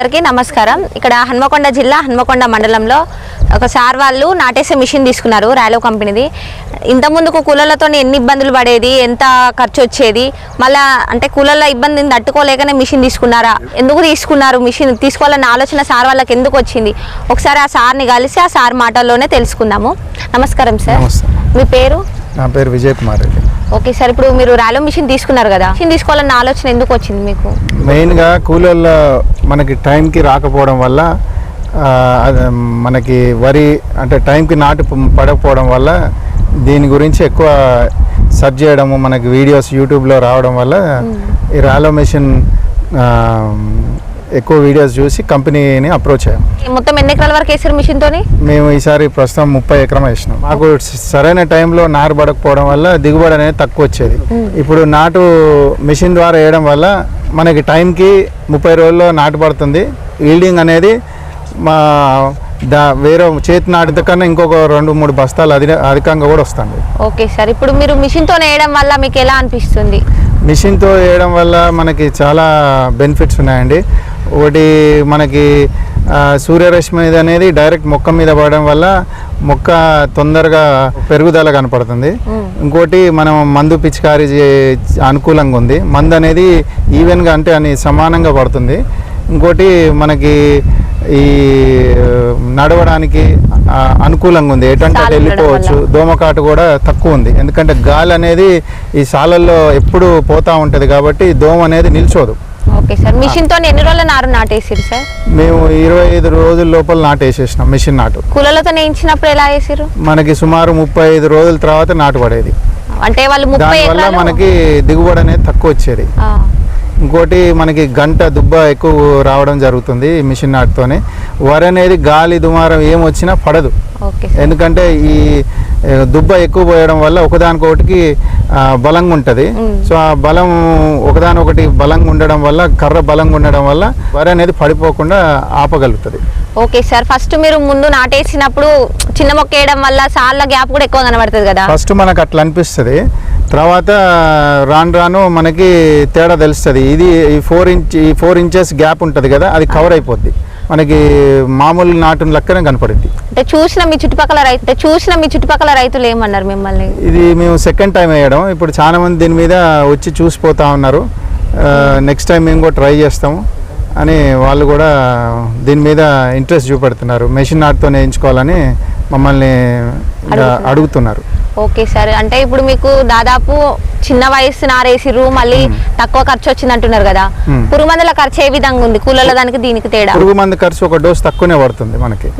అందరికీ నమస్కారం. ఇక్కడ హన్మకొండ జిల్లా హన్మకొండ మండలంలో ఒక సార్ వాళ్ళు నాటేసే మిషన్ తీసుకున్నారు ర్యాలో కంపెనీది. ఇంత ముందుకు కూలర్లతో ఎన్ని ఇబ్బందులు పడేది ఎంత ఖర్చు వచ్చేది మళ్ళా అంటే కూలర్ల ఇబ్బందిని తట్టుకోలేకనే మిషన్ తీసుకున్నారా? ఎందుకు తీసుకున్నారు మిషన్? తీసుకోవాలన్న ఆలోచన సార్ వాళ్ళకి ఎందుకు వచ్చింది? ఒకసారి ఆ సార్ని కలిసి ఆ సార్ మాటల్లోనే తెలుసుకుందాము. నమస్కారం సార్. మీ పేరు? నా పేరు విజయ్ కుమార్ రెడ్డి. ఓకే సార్ ఇప్పుడు మీరు ర్యాలో మిషన్ తీసుకున్నారు కదా. మిషన్ తీసుకోవాలన్న ఆలోచన ఎందుకు వచ్చింది మీకు? మెయిన్గా కూలీల మనకి టైంకి రాకపోవడం వల్ల మనకి వరి అంటే టైంకి నాటు పడకపోవడం వల్ల దీని గురించి ఎక్కువ సెర్చ్ చేయడము మనకి వీడియోస్ యూట్యూబ్లో రావడం వల్ల ఈ రాలో మెషిన్ ఎక్కువ వీడియోస్ చూసి కంపెనీని అప్రోచ్ అయ్యాం. మొత్తం ఎన్ని ఎకరాల వరకు వేసారు మిషన్ తోని? మేము ఈసారి ప్రస్తుతం ముప్పై ఎకరం వేసినాం. మాకు సరైన టైంలో నారు పడకపోవడం వల్ల దిగుబడి అనేది తక్కువ వచ్చేది. ఇప్పుడు నాటు మిషన్ ద్వారా వేయడం వల్ల మనకి టైంకి ముప్పై రోజుల్లో నాటు పడుతుంది. ఈల్డింగ్ అనేది మా దా వేరే చేతి నాటితో కన్నా ఇంకొక రెండు మూడు బస్తాలు అధిక అధికంగా కూడా వస్తుంది. ఓకే సార్ ఇప్పుడు మీరు మిషన్తో వేయడం వల్ల మీకు ఎలా అనిపిస్తుంది? మిషన్తో వేయడం వల్ల మనకి చాలా బెనిఫిట్స్ ఉన్నాయండి. ఒకటి మనకి సూర్యరశ్మి అనేది డైరెక్ట్ మొక్క మీద పడడం వల్ల మొక్క తొందరగా పెరుగుదల కనపడుతుంది. ఇంకోటి మనం మందు పిచికారీ చే- అనుకూలంగా ఉంది. మందు అనేది ఈవెన్గా అంటే అని సమానంగా పడుతుంది. ఇంకోటి మనకి ఈ నడవడానికి అనుకూలంగా ఉంది. ఎటంటే ఉండడం వెళ్ళిపోవచ్చు. దోమకాటు కూడా తక్కువ ఉంది. ఎందుకంటే గాలి అనేది ఈ సాలల్లో ఎప్పుడు పోతా ఉంటుంది కాబట్టి దోమ అనేది నిల్చోదు. Okay sir. మిషన్తో ఎన్ని రోజుల నారు నాటేసిరు సార్? మేము ఇరవై ఐదు రోజుల లోపల నాటేసేసినాం మిషన్ నాటు. కూలర్లతో వేయించినప్పుడు ఎలా వేసిరు మనకి సుమారు ముప్పై ఐదు రోజుల తర్వాత నాటు పడేది. అంటే వాళ్ళు ముప్పై ఎకరాలు మనకి దిగుబడి అనేది తక్కువ వచ్చేది. ఇంకోటి మనకి గంట దుబ్బ ఎక్కువ రావడం జరుగుతుంది మిషన్ నాటుతోనే. వరి అనేది గాలి దుమారం ఏం వచ్చినా పడదు. ఎందుకంటే ఈ దుబ్బ ఎక్కువ పోయడం వల్ల ఒకదానికొకటికి ఆ, బలంగా ఉంటుంది. సో ఆ బలం ఒకదానొకటి బలంగా ఉండడం వల్ల కర్ర బలంగా ఉండడం వల్ల వరి అనేది పడిపోకుండా ఆపగలుగుతుంది. ఓకే సార్ ఫస్ట్ మీరు ముందు నాటేసినప్పుడు చిన్న మొక్క వేయడం వల్ల సార్ల గ్యాప్ కూడా ఎక్కువ కనబడుతుంది కదా? ఫస్ట్ మనకు అట్లా అనిపిస్తుంది. తర్వాత రాను రాను మనకి తేడా తెలుస్తుంది. ఇది ఈ ఫోర్ ఇంచ్ ఈ ఫోర్ ఇంచెస్ గ్యాప్ ఉంటుంది కదా అది కవర్ అయిపోద్ది. మనకి మామూలు నాటు లెక్కనే కనపడుద్ది అంటే చూసిన మీ చుట్టుపక్కల రైతు చూసిన మీ చుట్టుపక్కల రైతులు ఏమన్నారు మిమ్మల్ని? ఇది మేము సెకండ్ టైం వేయడం. ఇప్పుడు చాలా మంది దీని మీద వచ్చి చూసిపోతా ఉన్నారు. నెక్స్ట్ టైం మేము కూడా ట్రై చేస్తాము అని వాళ్ళు కూడా దీని మీద ఇంట్రెస్ట్ చూపెడుతున్నారు. మెషిన్ నాటుతో వేయించుకోవాలని మమ్మల్ని అడుగుతున్నారు. Okay sir. అంటే ఇప్పుడు మీకు దాదాపు చిన్న వయసు నారేసిర్రు మళ్ళీ తక్కువ ఖర్చు వచ్చింది అంటున్నారు కదా. పురుగు మందుల ఖర్చు ఏ విధంగా ఉంది? కూలర్ల దానికి దీనికి తేడా? పురుగు మందు ఖర్చు ఒక డోస్ తక్కువనే పడుతుంది మనకి.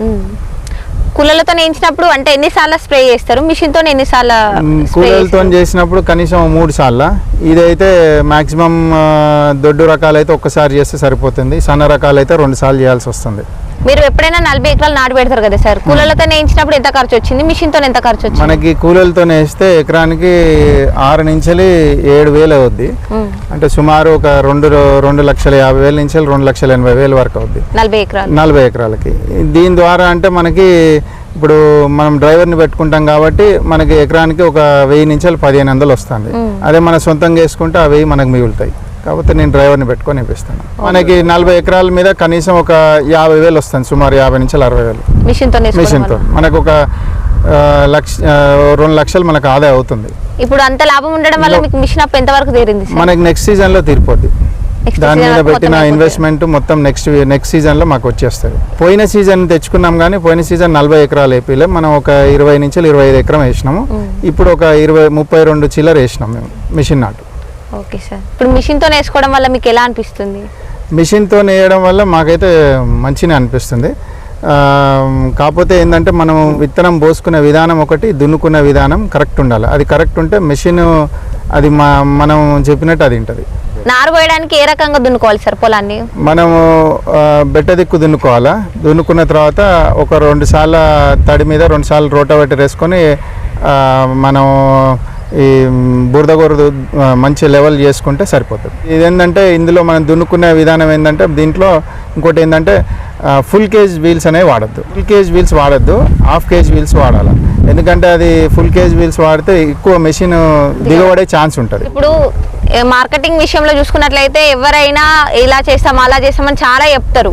కూలర్లతో వేయించినప్పుడు అంటే ఎన్నిసార్లు స్ప్రే చేస్తారు? మిషన్తో ఎన్నిసార్లు కూలీలతో చేసినప్పుడు కనీసం మూడు సార్లు. ఇదైతే మాక్సిమం దొడ్డు రకాలైతే ఒక్కసారి చేస్తే సరిపోతుంది. సన్న రకాలైతే రెండు సార్లు చేయాల్సి వస్తుంది. మీరు ఎప్పుడైనా నలభై ఎకరాలు నాటు పెడతారు కదా సార్? కూలర్లతో వేయించినప్పుడు ఎంత ఖర్చు వచ్చింది? మిషన్తో ఎంత ఖర్చు వచ్చింది? మనకి కూలీలతో వేస్తే ఎకరానికి ఆరు నుంచి ఏడు వేలు అవుద్ది. అంటే సుమారు ఒక రెండు రెండు లక్షల యాభై వేల నుంచి రెండు లక్షల ఎనభై వేలు వరకు అవుద్ది. నలభై ఎకరాలు. నలభై ఎకరాలకి. దీని ద్వారా అంటే మనకి ఇప్పుడు మనం డ్రైవర్ని పెట్టుకుంటాం కాబట్టి మనకి ఎకరానికి ఒక వెయ్యి నుంచి పదిహేను వందలు వస్తుంది. అదే మన సొంతంగా వేసుకుంటే ఆ వెయ్యి మనకు మిగులుతాయి. కాబట్టి నేను డ్రైవర్ని పెట్టుకొని ఇప్పిస్తాను. మనకి నలభై ఎకరాల మీద కనీసం ఒక యాభై వేలు వస్తుంది. సుమారు యాభై నుంచి అరవై వేలు. మిషన్తో. మనకు ఒక లక్ష రెండు లక్షలు మనకు ఆదాయం అవుతుంది. ఇప్పుడు అంత లాభం ఉండడం వల్ల మీకు మిషన్ అప్ ఎంత వరకు తీరింది మనకి నెక్స్ట్ సీజన్లో తీరిపోద్ది. దాని మీద పెట్టిన. ఇన్వెస్ట్మెంట్ మొత్తం నెక్స్ట్ నెక్స్ట్ సీజన్లో మాకు వచ్చేస్తుంది. పోయిన సీజన్ తెచ్చుకున్నాం కానీ పోయిన సీజన్ నలభై ఎకరాలు ఏపీలో మనం ఒక ఇరవై నుంచి ఇరవై ఐదు ఎకరం వేసినాము. ఇప్పుడు ఒక ఇరవై ముప్పై రెండు చిల్లర వేసినాం మేము మిషన్ నాటు. Okay sir. ఇప్పుడు మిషన్తో వేసుకోవడం వల్ల మీకు ఎలా అనిపిస్తుంది? మిషన్తో వేయడం వల్ల మాకైతే మంచిగా అనిపిస్తుంది. కాకపోతే ఏంటంటే మనం విత్తనం పోసుకునే విధానం ఒకటి దున్నుకునే విధానం కరెక్ట్ ఉండాలి. అది కరెక్ట్ ఉంటే మెషిన్ అది మా మనం చెప్పినట్టు అది ఉంటుంది. నారు పోయడానికి ఏ రకంగా దున్నుకోవాలి సార్ పొలాన్ని? మనము బెట్ట దిక్కు దున్నుకోవాలా? దున్నుకున్న తర్వాత ఒక రెండు సార్ల తడి మీద రెండు సార్లు రోటోవేటర్ వేసుకొని మనం ఈ బురద గొరదు మంచి లెవెల్ చేసుకుంటే సరిపోతుంది. ఇదేంటంటే ఇందులో మనం దున్నుకునే విధానం ఏంటంటే దీంట్లో ఇంకోటి ఏంటంటే ఫుల్ కేజ్ వీల్స్ అనేవి వాడద్దు. ఫుల్ కేజ్ వీల్స్ వాడద్దు హాఫ్ కేజ్ వీల్స్ వాడాలి. ఎందుకంటే అది ఫుల్ కేజ్ వీల్స్ వాడితే ఎక్కువ మెషిన్ దిగబడే ఛాన్స్ ఉంటుంది. ఇప్పుడు మార్కెటింగ్ విషయంలో చూసుకున్నట్లయితే ఎవరైనా ఇలా చేస్తాం అలా చేస్తామని చాలా చెప్తారు.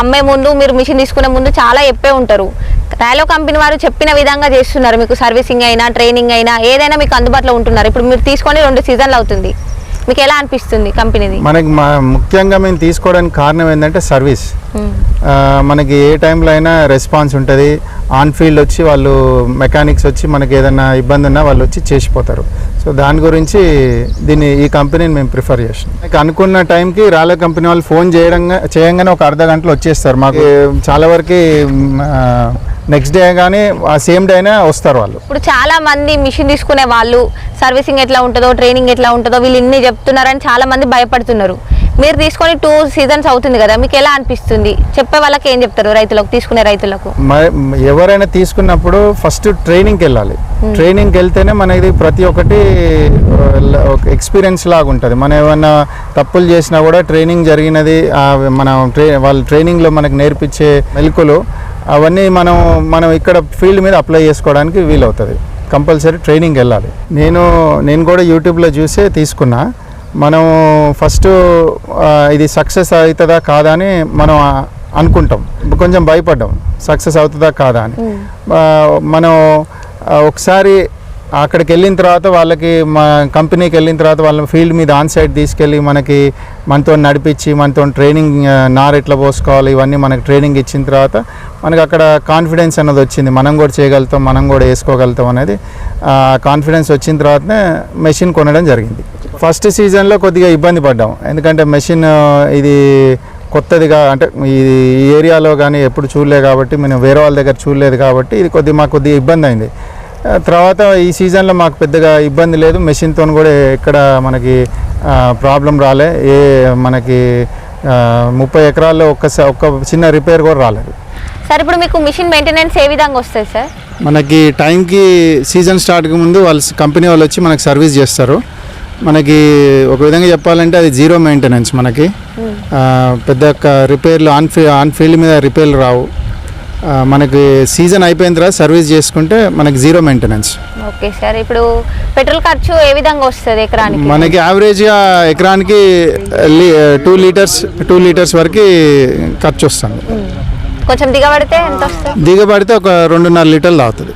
అమ్మే ముందు. మీరు మిషన్ తీసుకునే ముందు చాలా చెప్పే ఉంటారు. రైలో కంపెనీ వారు చెప్పిన విధంగా చేస్తున్నారు మీకు సర్వీసింగ్ అయినా ట్రైనింగ్ అయినా ఏదైనా మీకు అందుబాటులో ఉంటున్నారు. ఇప్పుడు మీరు తీసుకొని రెండు సీజన్లు అవుతుంది. మీకు ఎలా అనిపిస్తుంది కంపెనీది? మనకి మా ముఖ్యంగా మేము తీసుకోవడానికి కారణం ఏంటంటే సర్వీస్. మనకి ఏ టైంలో అయినా రెస్పాన్స్ ఉంటుంది. ఆన్ ఫీల్డ్ వచ్చి వాళ్ళు మెకానిక్స్ వచ్చి మనకి ఏదైనా ఇబ్బంది ఉన్నా వాళ్ళు వచ్చి చేసిపోతారు. సో దాని గురించి దీన్ని ఈ కంపెనీని మేము ప్రిఫర్ చేస్తాం మనకి అనుకున్న టైంకి రాలే కంపెనీ వాళ్ళు ఫోన్ చేయడంగా చేయంగానే ఒక అర్ధ గంటలో వచ్చేస్తారు మాకు. చాలా వరకు నెక్స్ట్ డే కానీ ఆ సేమ్ డే అయినా వస్తారు వాళ్ళు. ఇప్పుడు చాలా మంది మిషన్ తీసుకునే వాళ్ళు సర్వీసింగ్ ఎట్లా ఉంటుందో ట్రైనింగ్ ఎట్లా ఉంటుందో వీళ్ళు ఇన్ని చెప్తున్నారని చాలా మంది భయపడుతున్నారు. మీరు తీసుకొని టూ సీజన్స్ అవుతుంది కదా మీకు ఎలా అనిపిస్తుంది? చెప్పే వాళ్ళకి ఏం చెప్తారు రైతులకు తీసుకునే రైతులకు? ఎవరైనా తీసుకున్నప్పుడు ఫస్ట్ ట్రైనింగ్కి వెళ్ళాలి. ట్రైనింగ్కి వెళ్తేనే మనది ప్రతి ఒక్కటి ఎక్స్పీరియన్స్ లాగా ఉంటుంది. మనం ఏమన్నా తప్పులు చేసినా కూడా ట్రైనింగ్ జరిగినది మనం ట్రై వాళ్ళ ట్రైనింగ్లో మనకు నేర్పించే మెలకులు అవన్నీ మనం మనం ఇక్కడ ఫీల్డ్ మీద అప్లై చేసుకోవడానికి వీలవుతుంది. కంపల్సరీ ట్రైనింగ్ వెళ్ళాలి. నేను నేను కూడా యూట్యూబ్లో చూసే తీసుకున్నా. మనం ఫస్ట్ ఇది సక్సెస్ అవుతుందా కాదా అని మనం అనుకుంటాం. కొంచెం భయపడ్డాం. సక్సెస్ అవుతుందా కాదా అని. మనం ఒకసారి అక్కడికి వెళ్ళిన తర్వాత వాళ్ళకి మా కంపెనీకి వెళ్ళిన తర్వాత వాళ్ళ ఫీల్డ్ మీద ఆన్ సైడ్ తీసుకెళ్ళి మనకి మనతో నడిపించి మనతో ట్రైనింగ్ నార్ ఎట్లా పోసుకోవాలి ఇవన్నీ మనకి ట్రైనింగ్ ఇచ్చిన తర్వాత మనకి అక్కడ కాన్ఫిడెన్స్ అన్నది వచ్చింది. మనం కూడా చేయగలుగుతాం మనం కూడా వేసుకోగలుగుతాం అనేది కాన్ఫిడెన్స్ వచ్చిన తర్వాతనే మెషిన్ కొనడం జరిగింది. ఫస్ట్ సీజన్లో కొద్దిగా ఇబ్బంది పడ్డాం. ఎందుకంటే మెషిన్ ఇది కొత్తదిగా అంటే ఈ ఏరియాలో కానీ ఎప్పుడు చూడలే కాబట్టి మేము వేరే వాళ్ళ దగ్గర చూడలేదు కాబట్టి ఇది కొద్దిగా మాకు కొద్దిగా ఇబ్బంది అయింది. తర్వాత ఈ సీజన్లో మాకు పెద్దగా ఇబ్బంది లేదు. మెషిన్తో కూడా ఎక్కడ మనకి ప్రాబ్లం రాలే. ఏ మనకి ముప్పై ఎకరాల్లో ఒక్కసారి ఒక్క చిన్న రిపేర్ కూడా రాలేదు. సార్ ఇప్పుడు మీకు మిషన్ మెయింటెనెన్స్ ఏ విధంగా వస్తుంది సార్? మనకి టైంకి సీజన్ స్టార్ట్కి ముందు వాళ్ళు కంపెనీ వాళ్ళు వచ్చి మనకి సర్వీస్ చేస్తారు. మనకి ఒక విధంగా చెప్పాలంటే అది జీరో మెయింటెనెన్స్ మనకి. పెద్ద రిపేర్లు ఆన్ ఫీ ఆన్ ఫీల్డ్ మీద రిపేర్లు రావు. మనకి సీజన్ అయిపోయిన తర్వాత సర్వీస్ చేసుకుంటే మనకి జీరో మెయింటెనెన్స్ ఓకే సార్ ఇప్పుడు పెట్రోల్ ఖర్చు ఏ విధంగా వస్తుంది ఎకరానికి? మనకి యావరేజ్గా ఎకరానికి టూ లీటర్స్ టూ లీటర్స్ వరకు ఖర్చు వస్తుంది. కొంచెం దిగబడితే ఎంత వస్తుంది? దిగబడితే ఒక రెండున్నర లీటర్లు అవుతుంది